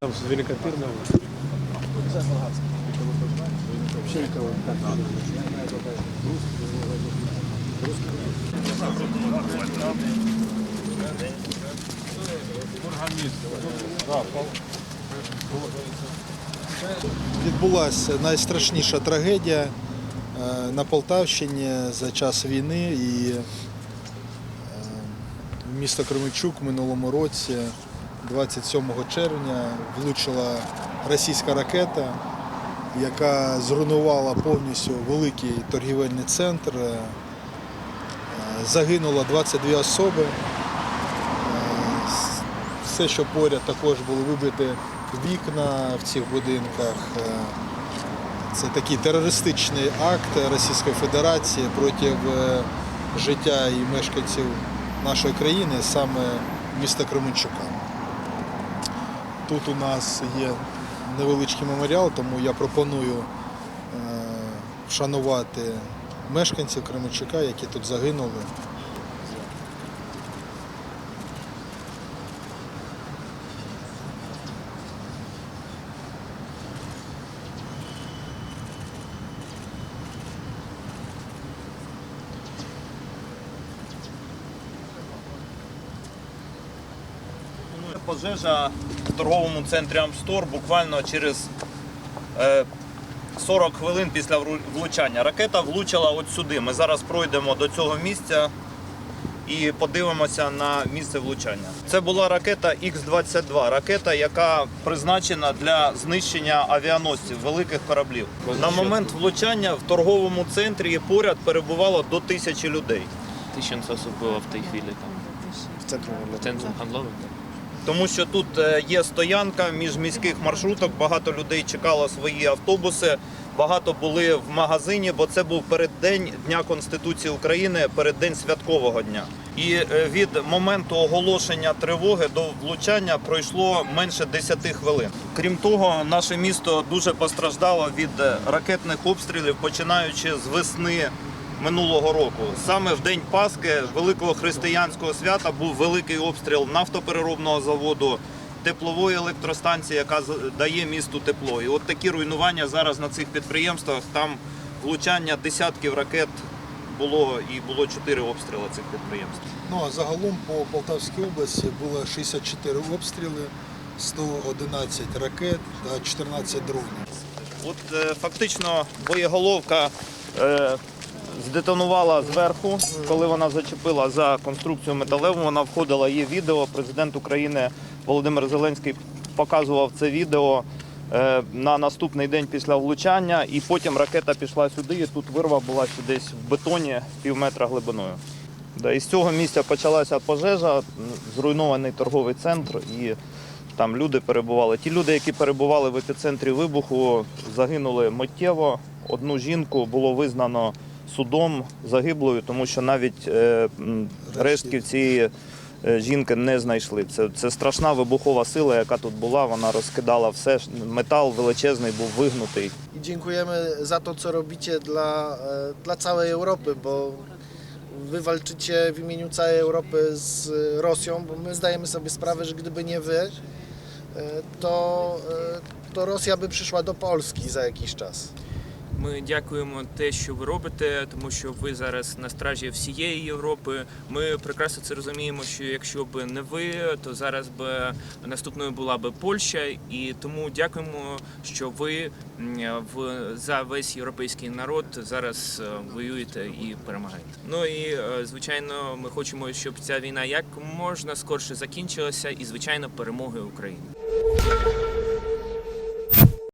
Там с Великопирного. Вообще никого. Відбулася найстрашніша трагедія е, на Полтавщині за час війни і місто Кременчук минулому році, 27 червня, влучила російська ракета, яка зруйнувала повністю великий торгівельний центр. Е, Загинуло 22 особи. Е, Все, що поряд також були вибиті вікна в цих будинках. Е, Це такий терористичний акт Російської Федерації проти життя і мешканців нашої країни, саме міста Кременчука. Тут у нас є невеличкий меморіал, тому я пропоную е, вшанувати мешканців Кременчука, які тут загинули. Пожежа в торговому центрі Амстор буквально через е, 40 хвилин після влучання. Ракета влучила от сюди. Ми зараз пройдемо до цього місця і подивимося на місце влучання. Це була ракета Х-22, ракета, яка призначена для знищення авіаносців, великих кораблів. На момент влучання в торговому центрі і поряд перебувало до тисячі людей. Tysiąc osób było w tej chwili tam В центру centrum handlowym. Тому що тут е, є стоянка між міських маршруток, багато людей чекало свої автобуси, багато були в магазині, бо це був переддень Дня Конституції України, переддень святкового дня. І е, від моменту оголошення тривоги до влучання пройшло менше 10 хвилин. Крім того, наше місто дуже постраждало від е, ракетних обстрілів, починаючи з весни минулого року. Саме в день Пасхи, великого християнського свята, був великий обстріл нафтопереробного заводу, теплової електростанції, яка дає місту тепло. І от такі руйнування зараз на цих підприємствах. Там влучання десятків ракет було і було чотири обстріли цих підприємств. Ну а загалом по Полтавській області було 64 обстріли, 111 ракет та 14 дронів. От е, фактично боєголовка е, здетонувала зверху, коли вона зачепила за конструкцію металеву. Вона входила. Є відео. Президент України Володимир Зеленський показував це відео е, на наступний день після влучання, і потім ракета пішла сюди. І тут вирва була десь в бетоні пів метра глибиною. Да, і з цього місця почалася пожежа, зруйнований торговий центр, і там люди перебували. Ті люди, які перебували в епіцентрі вибуху, загинули миттєво. Одну жінку було визнано судом загиблою, тому що навіть е, рештків цієї е, жінки не знайшли. Це, це страшна вибухова сила, яка тут була. Вона розкидала все. Метал величезний був вигнутий. dziękujemy za to, co robicie dla, e, dla całej Europy, bo wy walczycie w imieniu całej Europy z Rosją, bo my zdajemy sobie sprawę, że gdyby nie wy, e, to, e, to Rosja by przyszła do Polski za jakiś czas. Ми дякуємо те, що ви робите, тому що ви зараз на стражі всієї Європи. Ми прекрасно це розуміємо, що якщо б не ви, то зараз би наступною була б Польща, і тому дякуємо, що ви в за весь європейський народ зараз е, воюєте і перемагаєте. Ну і е, звичайно, ми хочемо, щоб ця війна як можна скорше закінчилася, і звичайно перемоги України.